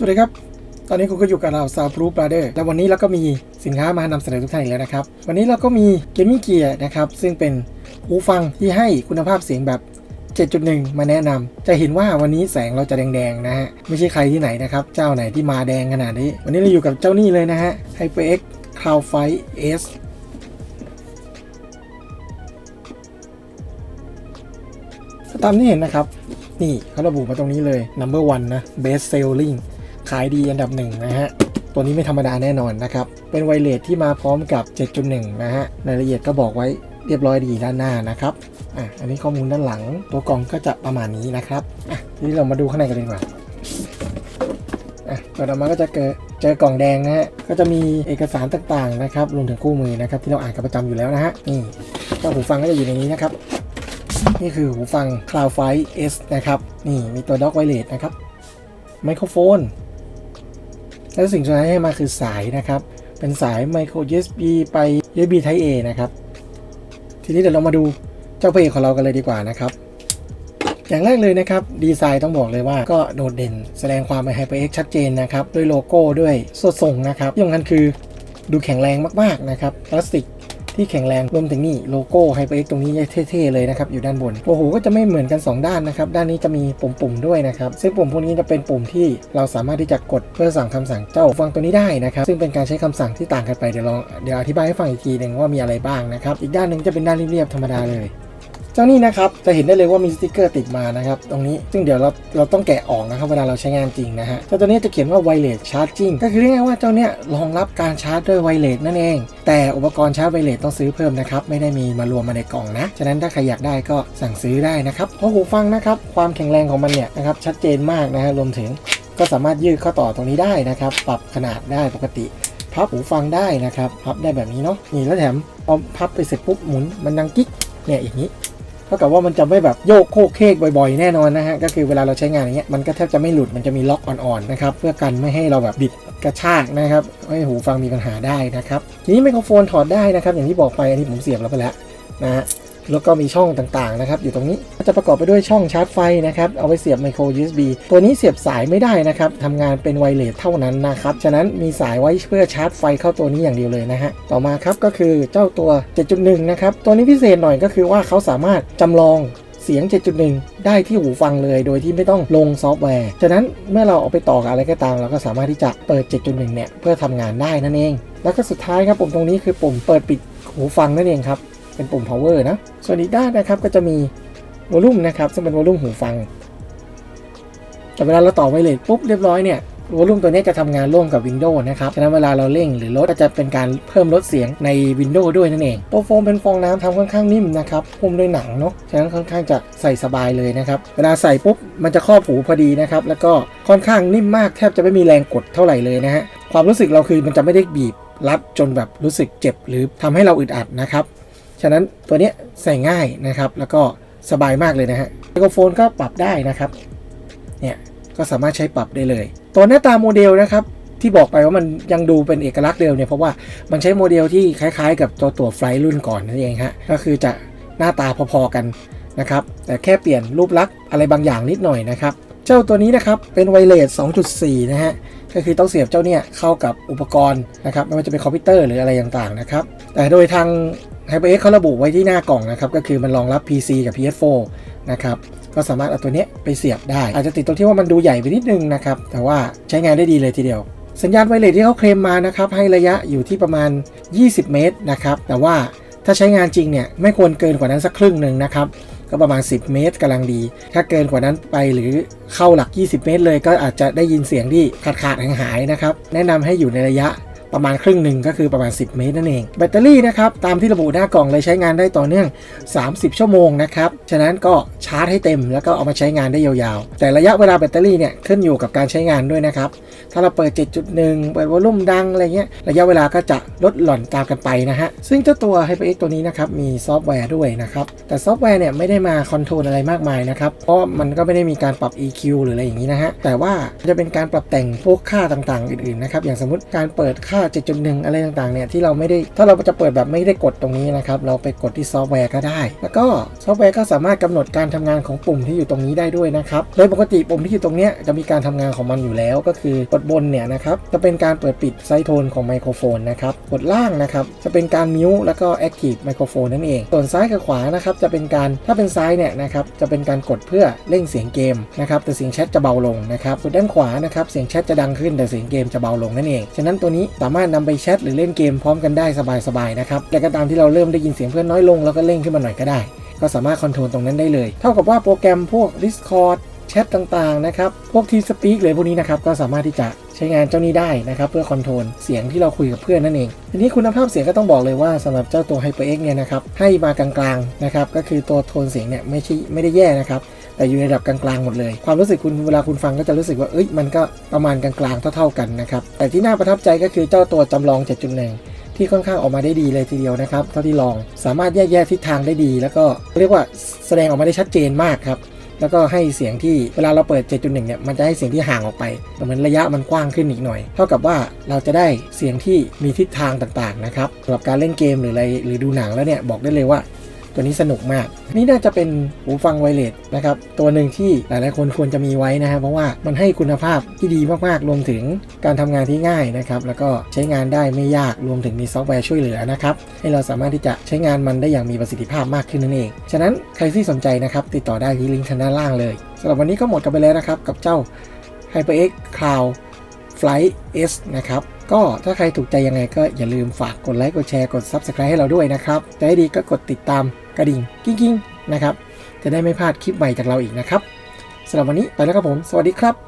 สวัสดีครับ ตอนนี้คุณก็อยู่กับเรา Soundproof Brother และวันนี้เราก็มีสินค้ามานำเสนอทุกท่านอีกแล้วนะครับ วันนี้เราก็มี Gaming Gear นะครับ ซึ่งเป็นหูฟังที่ให้คุณภาพเสียงแบบ 7.1 มาแนะนำจะเห็นว่าวันนี้แสงเราจะแดงๆนะฮะ ไม่ใช่ใครที่ไหนนะครับ เจ้าไหนที่มาแดงขนาดนี้ วันนี้เราอยู่กับเจ้านี่เลยนะฮะ HyperX Cloudfight S ตามที่เห็นนะครับ นี่เขาระบุมาตรงนี้เลย number one นะ best selling ขายดีอันดับหนึ่งนะฮะ ตัวนี้ไม่ธรรมดาแน่นอนนะครับ เป็นไวเลสที่มาพร้อมกับ 7.1 นะฮะรายละเอียดก็บอกไว้เรียบร้อยดีด้านหน้านะครับอะอันนี้ข้อมูลด้านหลังตัวกล่องก็จะประมาณนี้นะครับอะทีนี้เรามาดูข้างในกันเลยดีกว่าอะเปิดออกมาก็จะเจอเจอกล่องแดงนะฮะ ก็จะมีเอกสารต่างๆนะครับรวมถึงคู่มือนะครับที่เราอ่านกันประจำอยู่แล้วนะฮะ นี่เจ้าหูฟังก็จะอยู่ในนี้นะครับ นี่คือหูฟัง Cloudfight S นะครับ นี่มีตัวด็อกไวเลสนะครับ ไมโครโฟน และสิ่งสุดท้ายให้มาคือสายนะครับ เป็นสาย micro USB ไป USB Type A นะครับ ทีนี้เดี๋ยวเรามาดูเจ้าเพลของเรากันเลยดีกว่านะครับ อย่างแรกเลยนะครับ ดีไซน์ต้องบอกเลยว่าก็โดดเด่น แสดงความเป็น HyperX ชัดเจนนะครับ ด้วยโลโก้ด้วยสดส่งนะครับที่สำคัญคือดูแข็งแรงมากๆนะครับ พลาสติก ที่แข็งแรงรวมถึงนี่โลโก้ HyperX ตรงนี้เท่ๆเลยนะครับอยู่ด้านบนโอ้โหก็จะไม่เหมือนกัน 2 ด้านนะครับด้านนี้จะมีปุ่มๆด้วยนะครับซึ่งปุ่มพวกนี้จะเป็นปุ่มที่เราสามารถที่จะกดเพื่อสั่งคำสั่งเจ้าฟังตัวนี้ได้นะครับซึ่งเป็นการใช้คำสั่งที่ต่างกันไปเดี๋ยวลองเดี๋ยวอธิบายให้ฟังอีกทีหนึ่งว่ามีอะไรบ้างนะครับอีกด้านหนึ่งจะเป็นด้านเรียบๆธรรมดาเลย จ้านี่นะครับจะเห็นได้เลยว่ามีสติกเกอร์ติดมานะครับตรงนี้ซึ่งเดี๋ยวเราเราต้องแกะออกนะครับเวลาเราใช้งานจริงนะฮะเจ้าตัวนี้จะเขียนว่า wireless charging ก็คือเรียกง่ายว่าเจ้าเนี้ยรองรับการชาร์จด้วย wireless นั่นเอง แต่อุปกรณ์ชาร์จ wireless ต้องซื้อเพิ่มนะครับไม่ได้มีมารวมมาในกล่องนะฉะนั้นถ้าใครอยากได้ก็สั่งซื้อได้นะครับเพราะหูฟังนะครับความแข็งแรงของมันเนี่ยนะครับชัดเจนมากนะฮะรวมถึงก็สามารถยืดเข้าต่อตรงนี้ได้นะครับ ปรับขนาดได้ปกติ พับหูฟังได้นะครับ พับได้แบบนี้เนาะนี่แล้วแถมพอพับไปเสร็จปุ๊บหมุนมันดังกิ๊กเนี่ยอย่างนี้ เท่ากับว่ามันจะไม่แบบโยกโคกเคกบ่อยๆ แน่นอนนะฮะ ก็คือเวลาเราใช้งานอย่างเงี้ยมันก็แทบจะไม่หลุดมันจะมีล็อกอ่อนๆนะครับเพื่อกันไม่ให้เราแบบบิดกระชากนะครับให้หูฟังมีปัญหาได้นะครับทีนี้ไมโครโฟนถอดได้นะครับอย่างที่บอกไปอันนี้ผมเสียบแล้วไปแล้วนะฮะ แล้วก็มีช่องต่างๆนะครับอยู่ตรงนี้จะประกอบไปด้วยช่องชาร์จไฟนะครับเอาไว้เสียบไมโคร USB ตัวนี้เสียบสายไม่ได้นะครับทำงานเป็นไวเลสเท่านั้นนะครับฉะนั้นมีสายไว้เพื่อชาร์จไฟเข้าตัวนี้อย่างเดียวเลยนะฮะต่อมาครับก็คือเจ้าตัว 7.1 นะครับตัวนี้พิเศษหน่อยก็คือว่าเขาสามารถจำลองเสียง 7.1 ได้ที่หูฟังเลย โดยที่ไม่ต้องลงซอฟต์แวร์ ฉะนั้นเมื่อเราเอาไปต่อกับอะไรก็ตาม เราก็สามารถที่จะเปิด 7.1 เนี่ย เพื่อทำงานได้นั่นเอง แล้วก็สุดท้ายครับปุ่มตรงนี้คือปุ่มเปิดปิดหูฟังนั่นเองครับ เป็นปุ่ม power นะ ส่วนอีกด้านนะครับก็จะมีวอลลุ่มนะครับซึ่งเป็นวอลลุ่มหูฟัง แต่เวลาเราต่อไวเลสปุ๊บเรียบร้อยเนี่ยวอลลุ่มตัวนี้จะทำงานร่วมกับ Windows นะครับ ฉะนั้นเวลาเราเร่งหรือลดก็จะเป็นการเพิ่มลดเสียงใน Windows ด้วยนั่นเอง ตัวโฟมเป็นฟองน้ำทำค่อนข้างนิ่มนะครับหุ้มด้วยหนังเนาะ ฉะนั้นค่อนข้างจะใส่สบายเลยนะครับ เวลาใส่ปุ๊บมันจะครอบหูพอดีนะครับ แล้วก็ค่อนข้างนิ่มมากแทบจะไม่มีแรงกดเท่าไหร่เลยนะฮะ ความรู้สึกเราคือมันจะไม่ได้บีบรัดจนแบบรู้สึกเจ็บ หรือทำให้เราอึดอัดนะครับ ฉะนั้นตัวนี้ใส่ง่ายนะครับ แล้วก็สบายมากเลยนะฮะไมโครโฟนก็ปรับได้นะครับเนี่ยก็สามารถใช้ปรับได้เลย ตัวหน้าตาโมเดลนะครับที่บอกไปว่ามันยังดูเป็นเอกลักษณ์เดิมเนี่ยเพราะว่ามันใช้โมเดลที่คล้ายๆ กับตัวตัวไฟรุ่นก่อนนั่นเองฮะก็คือจะหน้าตาพอๆกันนะครับแต่แค่เปลี่ยนรูปลักษณ์อะไรบางอย่างนิดหน่อยนะครับเจ้าตัวนี้นะครับเป็นไวเลส2.4 นะฮะก็คือต้องเสียบเจ้าเนี่ยเข้ากับอุปกรณ์นะครับไม่ว่าจะเป็นคอมพิวเตอร์หรืออะไรต่างๆนะครับแต่โดยทาง HyperX เขาระบุไว้ที่หน้ากล่องนะครับก็คือมันรองรับ PC กับ PS4 นะครับก็สามารถเอาตัวนี้ไปเสียบได้ อาจจะติดตรงที่ว่ามันดูใหญ่ไปนิดนึงนะครับแต่ว่าใช้งานได้ดีเลยทีเดียว สัญญาณไวเลสที่เขาเคลมมานะครับให้ระยะอยู่ที่ประมาณ 20 เมตรนะครับแต่ว่าถ้าใช้งานจริงเนี่ยไม่ควรเกินกว่านั้นสักครึ่งหนึ่งนะครับก็ประมาณ 10 เมตรกำลังดี ถ้าเกินกว่านั้นไปหรือเข้าหลัก 20 เมตรเลย ก็อาจจะได้ยินเสียงที่ขาดขาดหายหายนะครับ แนะนำให้อยู่ในระยะ ประมาณครึ่งหนึ่งก็คือประมาณ 10 เมตรนั่นเอง แบตเตอรี่นะครับตามที่ระบุหน้ากล่องเลยใช้งานได้ต่อเนื่อง 30 ชั่วโมงนะครับฉะนั้นก็ชาร์จให้เต็มแล้วก็เอามาใช้งานได้ยาวๆ แต่ระยะเวลาแบตเตอรี่เนี่ยขึ้นอยู่กับการใช้งานด้วยนะครับถ้าเราเปิด 7.1 เปิดวอลลุ่มดังอะไรเงี้ยระยะเวลาก็จะลดหล่อนตามกันไปนะฮะซึ่งเจ้าตัว HyperX ตัวนี้นะครับมีซอฟต์แวร์ด้วยนะครับแต่ซอฟต์แวร์เนี่ยไม่ได้มาคอนโทรลอะไรมากมายนะครับเพราะมันก็ไม่ได้มีการปรับ EQ หรืออะไรอย่างนี้นะฮะแต่ว่าจะเป็นการปรับแต่งพวกค่าต่างๆ อื่นๆนะครับอย่างสมมติการเปิดค่าค่า 7.1 อะไรต่างๆ เนี่ย ที่เราไม่ได้ ถ้าเราจะเปิดแบบไม่ได้กดตรงนี้นะครับ เราไปกดที่ซอฟต์แวร์ก็ได้ แล้วก็ซอฟต์แวร์ก็สามารถกำหนดการทำงานของปุ่มที่อยู่ตรงนี้ได้ด้วยนะครับ โดยปกติปุ่มที่อยู่ตรงเนี้ยจะมีการทำงานของมันอยู่แล้ว ก็คือกดบนเนี่ยนะครับ จะเป็นการเปิดปิดไซโทนของไมโครโฟนนะครับ กดล่างนะครับ จะเป็นการมิวแล้วก็แอคทีฟไมโครโฟนนั่นเอง ส่วนซ้ายกับขวานะครับ จะเป็นการ ถ้าเป็นซ้ายเนี่ยนะครับ จะเป็นการกดเพื่อเร่งเสียงเกมนะครับ แต่เสียงแชทจะเบาลงนะครับส่วนด้านขวานะครับ เสียงแชทจะดังขึ้นแต่เสียงเกมจะเบาลงนั่นเอง ฉะนั้นตัวนี้สาามารถนำไปแชทหรือเล่นเกมพร้อมกันได้สบายๆนะครับแต่ก็ตามที่เราเริ่มได้ยินเสียงเพื่อนน้อยลงแล้วก็เร่งขึ้นมาหน่อยก็ได้ ก็สามารถคอนโทรลตรงนั้นได้เลย เท่ากับว่าโปรแกรมพวก Discord แชทต่างๆนะครับพวกทีสปีกเลยพวกนี้นะครับก็สามารถที่จะใช้งานเจ้านี้ได้นะครับเพื่อคอนโทรลเสียงที่เราคุยกับเพื่อนนั่นเอง ทีนี้คุณภาพเสียงก็ต้องบอกเลยว่าสำหรับเจ้าตัว HyperX เนี่ยนะครับให้มากลางๆนะครับก็คือตัวโทนเสียงเนี่ยไม่ใช่ไม่ได้แย่นะครับ แต่อยู่ในระดับกลางๆหมดเลย ความรู้สึกคุณเวลาคุณฟังก็จะรู้สึกว่าเอ้ยมันก็ประมาณกลางๆเท่าๆกันนะครับแต่ที่น่าประทับใจก็คือเจ้าตัวจำลอง 7.1 ที่ค่อนข้างออกมาได้ดีเลยทีเดียวนะครับเท่าที่ลองสามารถแยกแยะทิศทางได้ดี แล้วก็เรียกว่าแสดงออกมาได้ชัดเจนมากครับแล้วก็ให้เสียงที่เวลาเราเปิด 7.1 เนี่ยมันจะให้เสียงที่ห่างออกไปเหมือนระยะมันกว้างขึ้นอีกหน่อย เท่ากับว่าเราจะได้เสียงที่มีทิศทางต่างๆนะครับสำหรับการเล่นเกมหรืออะไรหรือดูหนังแล้วเนี่ยบอกได้เลยว่า ตัวนี้สนุกมาก นี่น่าจะเป็นหูฟังไวเลสนะครับ ตัวหนึ่งที่หลาย ๆ คนควรจะมีไว้นะฮะเพราะว่ามันให้คุณภาพที่ดีมาก ๆ รวมถึงการทำงานที่ง่ายนะครับ แล้วก็ใช้งานได้ไม่ยาก รวมถึงมีซอฟต์แวร์ช่วยเหลือนะครับ ให้เราสามารถที่จะใช้งานมันได้อย่างมีประสิทธิภาพมากขึ้นนั่นเอง ฉะนั้นใครที่สนใจนะครับ ติดต่อได้ที่ลิงก์ทางด้านล่างเลยสำหรับวันนี้ก็หมดกันไปแล้วนะครับ กับเจ้า HyperX Cloud Flight S นะครับ ก็ถ้าใครถูกใจยังไงก็อย่าลืมฝากกดไลค์ กดแชร์ กด Subscribe ให้เราด้วยนะครับจะให้ดีก็กดติดตาม กระดิ่งกิ้งๆนะครับ จะได้ไม่พลาดคลิปใหม่จากเราอีกนะครับสำหรับวันนี้ไปแล้วครับผม สวัสดีครับ